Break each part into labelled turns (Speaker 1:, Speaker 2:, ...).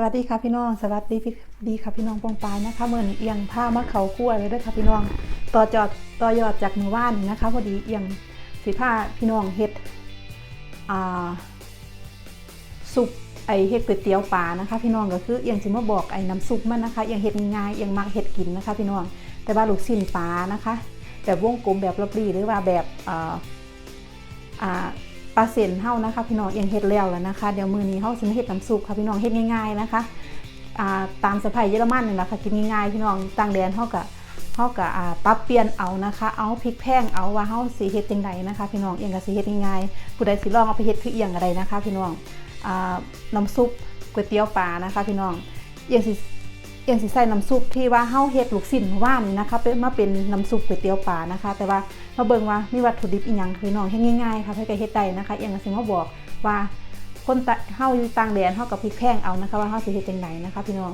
Speaker 1: สวัสดีค่ะพี่น้อง สวัสดีพี่ดีค่ะพี่น้องปองปายนะคะเมื่อนี้เอียงผ้ามาเขาคั่วเลยด้วยค่ะพี่น้อง ต่อจอดต่อยอดจากมือว่านนะคะพอดีเอียงสีผ้าพี่น้องเฮ็ดอ่าซุปไอเฮ็ดก๋วยเตี๋ยวปลานะคะ พี่น้องก็คือเอียงสิมาบอกไอ้น้ำซุปมันนะคะเอียงเฮ็ดง่ายเอียงมักเฮ็ดกินนะคะ พี่น้อง แต่ว่าลูกชิ้นปลานะคะ แบบวงกลมแบบระบรีหรือว่าแบบอ่าอ่า ปลาเส้นเฮานะคะ พี่น้องเอียงเฮ็ดแล้วแล้วนะคะ เดี๋ยวมือนี้เฮาสิมาเฮ็ดน้ำซุปค่ะพี่น้องเฮ็ดง่ายๆนะคะอ่าตามสะพายเยอรมันนี่แหละค่ะกินง่ายๆพี่น้องต่างแดนเฮาก็เฮาก็อ่าปรับเปลี่ยนเอานะคะ เอาพริกแพงเอาว่าเฮาสิเฮ็ดจังไดนะคะ พี่น้องเอียงก็สิเฮ็ดง่ายๆผู้ใดสิลองเอาไปเฮ็ดคือเอียงอะไรนะคะ พี่น้องอ่าน้ำซุปก๋วยเตี๋ยวปลานะคะ พี่น้องเอียงสิ เอียงสิใส่น้ำซุปที่ว่าเฮาเฮ็ดลูกชิ้นว่านนะคะเป็นมาเป็นน้ำซุปก๋วยเตี๋ยวปลานะคะ แต่ว่ามาเบิ่งว่ามีวัตถุดิบอีหยังพี่น้องเฮ็ดง่ายๆค่ะเพื่อจะเฮ็ดได้นะคะเอียงก็สิมาบอกว่าคนตะเฮาอยู่ต่างแดนเฮากับพริกแพงเอานะคะว่าเฮาสิเฮ็ดจังไดนะคะ พี่น้อง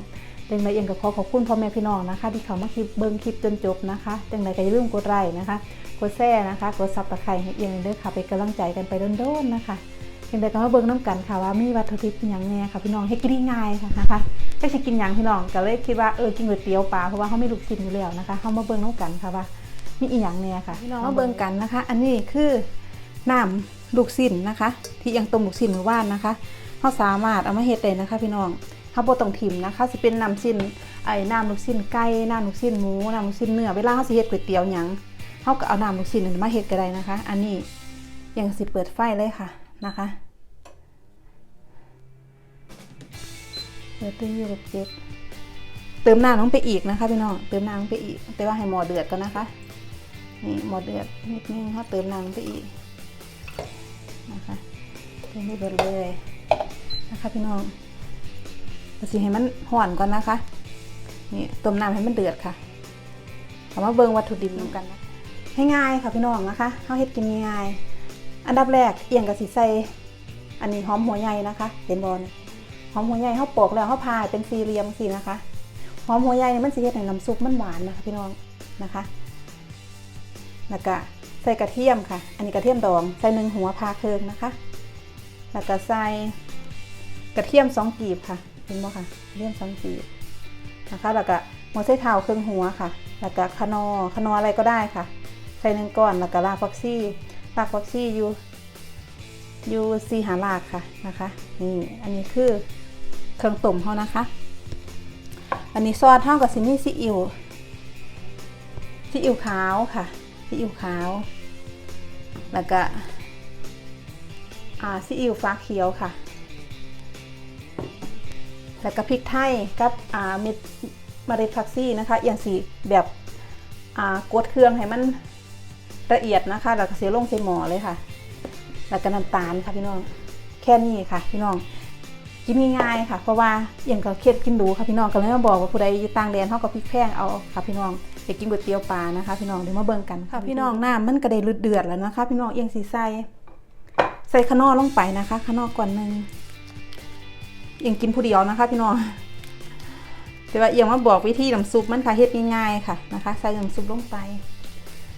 Speaker 1: จังไดเอียงก็ขอขอบคุณพ่อแม่พี่น้องนะคะ ที่เขามาคลิปเบิ่งคลิปจนจบนะคะจังไดก็อย่าลืมกดไลค์นะคะกดแชร์นะคะกดซับตะไคร้ให้เอียงเด้อค่ะเป็นกำลังใจกันไปโดนๆนะคะจังไดก็มาเบิ่งน้ำกันค่ะว่ามีวัตถุดิบอีหยังแน่ค่ะพี่น้องเฮ็ดกินง่ายๆค่ะนะคะ ก็สิกินหยังพี่น้องก็เลยคิดว่าเออกินก๋วยเตี๋ยวปลาเพราะว่าเฮามีลูกชิ้นอยู่แล้วนะคะเฮามาเบิ่งน้กันค่ะว่ามีอีกอย่างเนี่ยค่ะพี่น้องมาเบิ่งกันนะคะ อันนี้คือน้ำลูกสิ้นนะคะ ที่ยังต้มลูกสิ้นมือว่านนะคะเขาสามารถเอามาเฮ็ดได้นะคะ พี่น้องเขาบ่ต้องถิ่มนะคะสิเป็นน้ำสิ้นไอ้น้ำลูกสิ้นไก่น้ำลูกสิ้นหมูน้ำลูกสิ้นเนื้อเวลาเขาสิเฮ็ดก๋วยเตี๋ยวหยังเขาก็เอาน้ำลูกสิ้นนั้นมาเฮ็ดก็ได้นะคะ อันนี้ยังสิเปิดไฟเลยค่ะนะคะ เปิดตู้ยี่สิบเจ็ดเติมน้ำลงไปอีกนะคะพี่น้องเติมน้ำลงไปอีก แต่ว่าให้หมอเดือดก่อนนะคะ นี่หมดเดือดนิดนึงเขาเติมน้ำไปอีกนะคะเติมให้เบิดเลยนะคะพี่น้องเราสิให้มันห่อนก่อนนะคะนี่ต้มน้ำให้มันเดือดค่ะเอามาเบิ่งวัตถุดิบนำกันนะให้ง่ายค่ะพี่น้องนะคะเขาเฮ็ดกินง่ายๆอันดับแรกเอียงกับสีใส่อันนี้หอมหัวใหญ่นะคะเห็นบอล หอมหัวใหญ่เขาปอกแล้วเขาพายเป็นสี่เหลี่ยมสินะคะหอมหัวใหญ่นี่มันสิเฮ็ดให้น้ำซุปมันหวานนะคะพี่น้องนะคะแล้วก็ใส่กระเทียมค่ะ อันนี้กระเทียมดองใส่หนึ่งหัวพาเคิงนะคะ แล้วก็ใส่กระเทียมสองกีบค่ะเห็นบ่ค่ะกระเทียมสองกีบนะคะ แล้วก็หัวไส้เท้าเครื่องหัวค่ะ แล้วก็ขนอขนออะไรก็ได้ค่ะ ใส่หนึ่งก้อนแล้วก็รากฟักซี่รากฟักซี่อยู่อยู่ซีหาลากค่ะนะคะนี่อันนี้คือ เครื่องต้มเขานะคะ อันนี้ซอสเท่ากับซิมี่ซีอิ๊วซีอิ๊วขาวค่ะซีอิ๊วขาว แล้วก็ซีอิ๊วฟ้าเขียวค่ะ แล้วก็พริกไทยกับอ่าเม็ดเมล็ดผักซี่นะคะอย่างสีแบบกดเครื่องให้มันละเอียดนะคะ แล้วก็เสียลงใส่หม้อเลยค่ะ แล้วก็น้ำตาลค่ะพี่น้อง แค่นี้ค่ะพี่น้อง กินง่ายๆค่ะ เพราะว่าอย่างก็เคยดกินดูค่ะพี่น้องก็เลยมาบอกว่าผู้ใดอยู่ต่างแดนเท่ากับพริกแพงเอาค่ะพี่น้องอยากกินก๋วยเตี๋ยวปลานะคะ พี่น้องเดี๋ยวมาเบิ่งกันค่ะพี่น้องน้ำมันกระเดเดือดแล้วนะคะ พี่น้องเอียงสีใส่ใส่ขนอลงไปนะคะขนอก่อนหนึ่งเอียงกินผู้เดียวนะคะ พี่น้องแต่ว่าเอียงมาบอกวิธีน้ำซุปมันค่ะเฮ็ดง่ายๆค่ะนะคะ ใส่น้ำซุปลงไป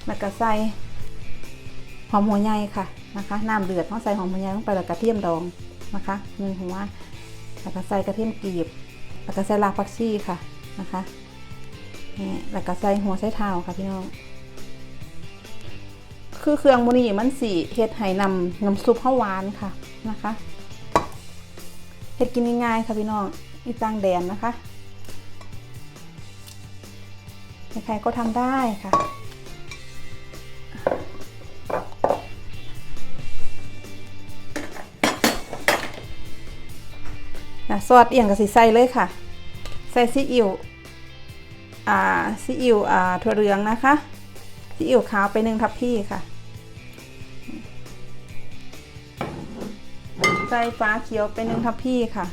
Speaker 1: แล้วก็ใส่หอมหัวใหญ่ค่ะนะคะน้ำเดือดต้องใส่หอมหัวใหญ่ลงไปแล้วกระเทียมดองนะคะหนึ่งหัว แล้วก็ใส่กระเทียมกรีบ แล้วก็ใส่รากผักชีค่ะนะคะนี่แล้วก็ใส่หัวไส้เท้าค่ะพี่น้อง คือเครื่องมูนี่มันสีเฮ็ดให้นำน้ำซุปข้าวหวานค่ะนะคะเฮ็ดกินง่ายๆค่ะพี่น้องอีตางแดนนะคะใครๆก็ทำได้ค่ะะซอสเอียงกับสีใส่เลยค่ะ ใส่ซีอิ๊วอ่าซีอิ๊วอ่าถั่วเหลืองนะคะซีอิ๊วขาวไปหนึ่งทัพพี่ค่ะ ใส่ฟ้าเขียวไปหนึ่งทัพพี่ค่ะ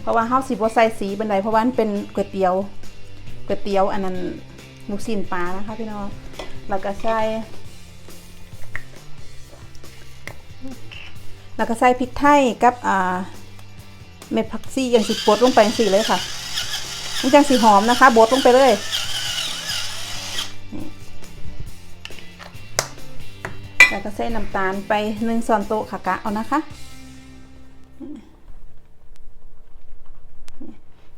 Speaker 1: เพราะว่าเฮาสิบ่ใส่สีบันไดเพราะว่ามันเป็นก๋วยเตี๋ยวก๋วยเตี๋ยวอันนั้นลูกชิ้นปลานะคะพี่น้องแล้วก็ใส่ แล้วก็ใส่พริกไทยกับอ่าเม็ดผักชีอย่างสิบดลงไปอย่างสิเลยค่ะมันจังสีหอมนะคะบดลงไปเลยแล้วก็ใส่น้ำตาลไปหนึ่งช้อนโต๊ะค่ะกะเอานะคะ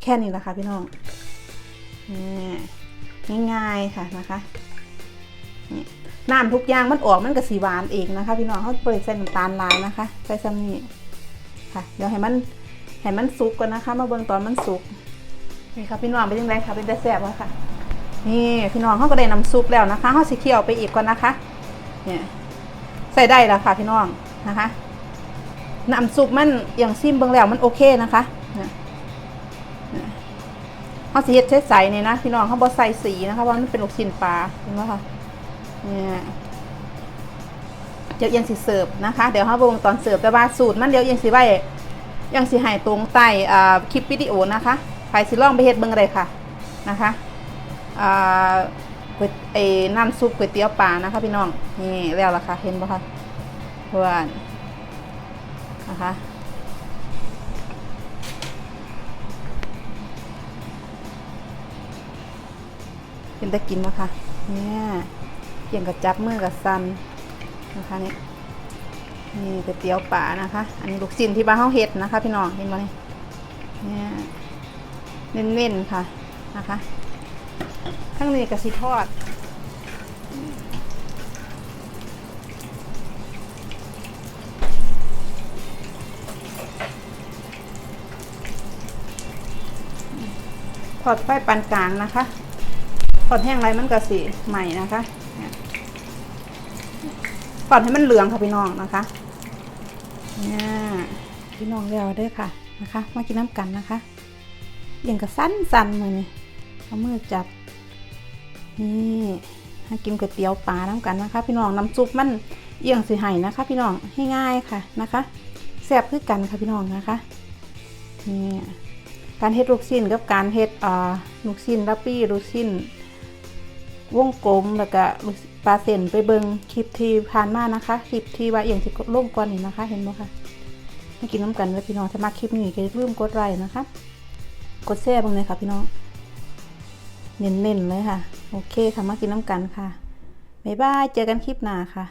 Speaker 1: แค่นี้แหละค่ะพี่น้องง่ายๆค่ะนะคะ น้ำทุกอย่างมันออกมันก็สีหวานเองนะคะ พี่น้องเขาเปิดใส่น้ำตาลลายนะคะ ใส่ซ้ำนี่ค่ะ เดี๋ยวให้มันให้มันสุกก่อนนะคะ มาเบิ่งตอนมันสุกนี่ค่ะพี่น้องเป็นยังไงคะเป็นแต่แซ่บวค่ะ นี่พี่น้องเขาก็ได้น้ำซุปแล้วนะคะเขาสีเคี่ยวไปอีกก่อนนะคะ เนี่ยใส่ได้แล้วค่ะพี่น้องนะคะน้ำซุปมันอย่างซิมเบิ่งแล้วมันโอเคนะคะเนี่เนี่ยเขาสีเฮ็ดใสเนี่ยนะพี่น้องเขาบอใส่สีนะคะเพราะมันเป็นลูกชิ้นปลาเห็นไหมคะ เนี่ยเดี๋ยวยังสิเสิร์ฟนะคะ เดี๋ยวเขาวงตอนเสิร์ฟแต่ว่าสูตรมันเดี๋ยวยังสิไว้ยังสิใหายตรงใต้อ่าคลิปวิดีโอนะคะใครสิลองไปเฮ็ดเบิ่งอะไรค่ะนะคะอ่าก๋วยเออน้ำซุปก๋วยเตี๋ยวปลานะคะ พี่น้องนี่แล้วล่ะค่ะเห็นปะคะเพื่อนนะคะเป็นตะกินนะคะเนี่ย ยงกับจับมือกับซันนะคะนี่นี่ก๋วยเตี๋ยวป่านะคะ อันนี้ลูกชิ้นที่บ้านเฮาเฮ็ดนะคะ พี่น้องเห็นไหมเนี่ยเน้นๆค่ะนะคะข้างในี้กะสิทอดทอดไฟปานกลางนะคะทอดแห้งไรมันก็สีใหม่นะคะ เนี่อดให้มันเหลืองค่ะพี่น้องนะคะเนี่ยพี่น้องเรียวด้วยค่ะนะคะ มากินน้ำกันนะคะอย่างกับสั้นสั้นมือนี่เอามือจับนี่ให้กินก๋วยเตี๋ยวปลาน้ำกันนะคะ พี่น้องน้ำซุปมันเอียงสีไห้นะคะ พี่น้องให้ง่ายค่ะนะคะแซ่บคือกันค่ะพี่น้องนะคะนี่การเฮ็ดลูกชิ้นกับการเฮ็ดอ่าลูกชิ้นลับปี้ลูกชิ้น วงกลมแล้วก็ปลาเส้นไปเบิงคลิปที่ผ่านมานะคะ คลิปที่ว่าเอียงที่ลงก่อนนี่นะคะ เห็นไหมคะมากินน้ำกันเลยพี่น้องถ้ามาคลิปนี้ก็ลืมกดไลค์นะคะ กดแชร์บ้างเลยค่ะพี่น้องเน้นๆเลยค่ะ โอเคค่ะมากินน้ำกันค่ะบ๊ายบายเจอกันคลิปหน้าค่ะ